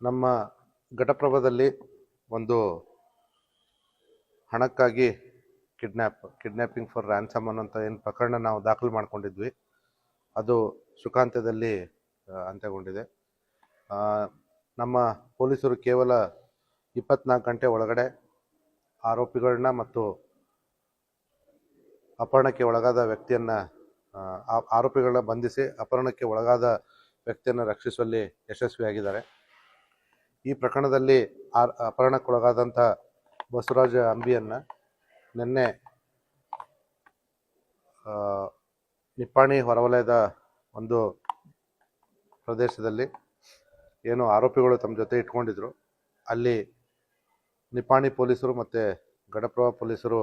ನಮ್ಮ ಘಟಪ್ರಭದಲ್ಲಿ ಒಂದು ಹಣಕ್ಕಾಗಿ ಕಿಡ್ನ್ಯಾಪ್ ಕಿಡ್ನ್ಯಾಪಿಂಗ್ ಫಾರ್ ರ್ಯಾನ್ಸಮ್ ಅನ್ನೋಂಥ ಏನು ಪ್ರಕರಣ ನಾವು ದಾಖಲು ಮಾಡಿಕೊಂಡಿದ್ವಿ. ಅದು ಸುಖಾಂತ್ಯದಲ್ಲಿ ಅಂತ್ಯಗೊಂಡಿದೆ. ನಮ್ಮ ಪೊಲೀಸರು ಕೇವಲ ಇಪ್ಪತ್ನಾಲ್ಕು ಗಂಟೆ ಒಳಗಡೆ ಆರೋಪಿಗಳನ್ನ ಮತ್ತು ಅಪಹರಣಕ್ಕೆ ಒಳಗಾದ ವ್ಯಕ್ತಿಯನ್ನು ಆರೋಪಿಗಳನ್ನ ಬಂಧಿಸಿ ಅಪಹರಣಕ್ಕೆ ಒಳಗಾದ ವ್ಯಕ್ತಿಯನ್ನು ರಕ್ಷಿಸುವಲ್ಲಿ ಯಶಸ್ವಿಯಾಗಿದ್ದಾರೆ. ಈ ಪ್ರಕರಣದಲ್ಲಿ ಆರ್, ಅಪಹರಣಕ್ಕೊಳಗಾದಂಥ ಬಸವರಾಜ ಅಂಬಿಯನ್ನ ನಿನ್ನೆ ನಿಪ್ಪಾಣಿ ಹೊರವಲಯದ ಒಂದು ಪ್ರದೇಶದಲ್ಲಿ ಏನು ಆರೋಪಿಗಳು ತಮ್ಮ ಜೊತೆ ಇಟ್ಕೊಂಡಿದ್ರು. ಅಲ್ಲಿ ನಿಪ್ಪಾಣಿ ಪೊಲೀಸರು ಮತ್ತು ಗಡಪ್ರಭ ಪೊಲೀಸರು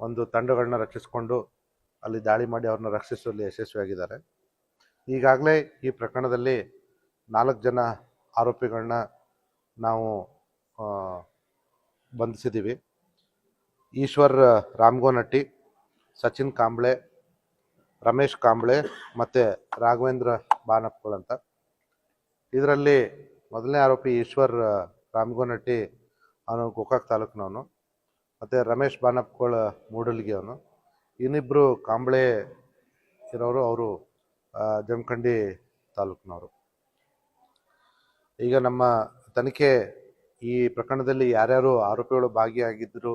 ಒಂದು ತಂಡಗಳನ್ನ ರಕ್ಷಿಸಿಕೊಂಡು ಅಲ್ಲಿ ದಾಳಿ ಮಾಡಿ ಅವ್ರನ್ನ ರಕ್ಷಿಸುವಲ್ಲಿ ಯಶಸ್ವಿಯಾಗಿದ್ದಾರೆ. ಈಗಾಗಲೇ ಈ ಪ್ರಕರಣದಲ್ಲಿ ನಾಲ್ಕು ಜನ ಆರೋಪಿಗಳನ್ನ ನಾವು ಬಂಧಿಸಿದ್ದೀವಿ ಈಶ್ವರ್, ರಾಮ್ಗೋನಟ್ಟಿ, ಸಚಿನ್ ಕಾಂಬ್ಳೆ, ರಮೇಶ್ ಕಾಂಬ್ಳೆ ಮತ್ತು ರಾಘವೇಂದ್ರ ಬಾನಪ್ಪಗಳಂತ ಇದರಲ್ಲಿ ಮೊದಲನೇ ಆರೋಪಿ ಈಶ್ವರ್, ರಾಮ್ಗೋನಟ್ಟಿ, ಅವನು ಗೋಕಾಕ್ ತಾಲೂಕಿನವನು. ಮತ್ತು ರಮೇಶ್ ಬಾನಪ್ಪಗಳ ಮೂಡಲ್ಗಿ ಅವನು ಇನ್ನಿಬ್ಬರು ಕಾಂಬ್ಳೆ ಇರೋರು ಅವರು ಜಮಖಂಡಿ ತಾಲೂಕಿನವರು. ಈಗ ನಮ್ಮ ತನಿಖೆ ಈ ಪ್ರಕರಣದಲ್ಲಿ ಯಾರ್ಯಾರು ಆರೋಪಿಗಳು ಭಾಗಿಯಾಗಿದ್ದರು